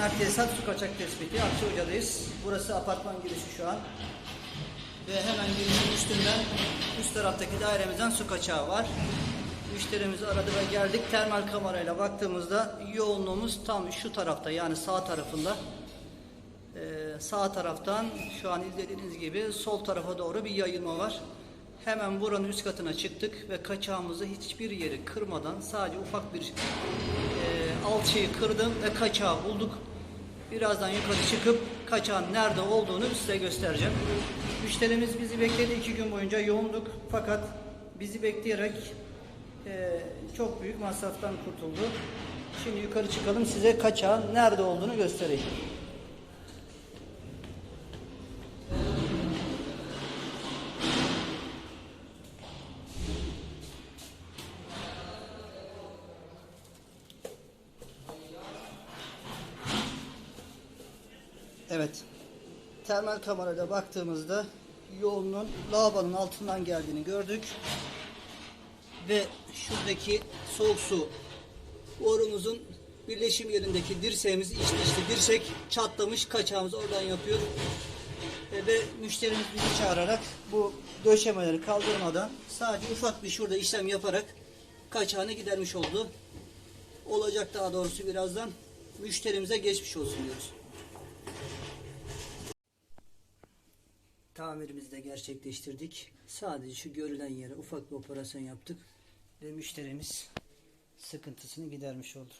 Mert Tesisat Su Kaçak Tespiti Akçaoca'dayız. Burası apartman girişi şu an. Ve hemen girişin üstünden üst taraftaki dairemizden su kaçağı var. Müşterimizi aradı ve geldik. Termal kamerayla baktığımızda yoğunluğumuz tam şu tarafta yani sağ tarafında. Ee, sağ taraftan şu an izlediğiniz gibi sol tarafa doğru bir yayılma var. Hemen buranın üst katına çıktık ve kaçağımızı hiçbir yeri kırmadan sadece ufak bir e, alçıyı kırdım ve kaçağı bulduk. Birazdan yukarı çıkıp kaçağın nerede olduğunu size göstereceğim. Müşterimiz bizi bekledi iki gün boyunca yoğunduk fakat bizi bekleyerek e, çok büyük masraftan kurtuldu. Şimdi yukarı çıkalım size kaçağın nerede olduğunu göstereyim. Evet. Termal kamerayla baktığımızda yoğunluğun lavabonun altından geldiğini gördük. Ve şuradaki soğuk su borumuzun birleşim yerindeki dirseğimiz içti işte dirsek çatlamış kaçağımız oradan yapıyor. E, ve müşterimiz bizi çağırarak bu döşemeleri kaldırmadan sadece ufak bir şurada işlem yaparak kaçağını gidermiş oldu. Olacak daha doğrusu birazdan müşterimize geçmiş olsun diyoruz. Tamirimizi de gerçekleştirdik. Sadece şu görülen yere ufak bir operasyon yaptık ve müşterimiz sıkıntısını gidermiş oldu.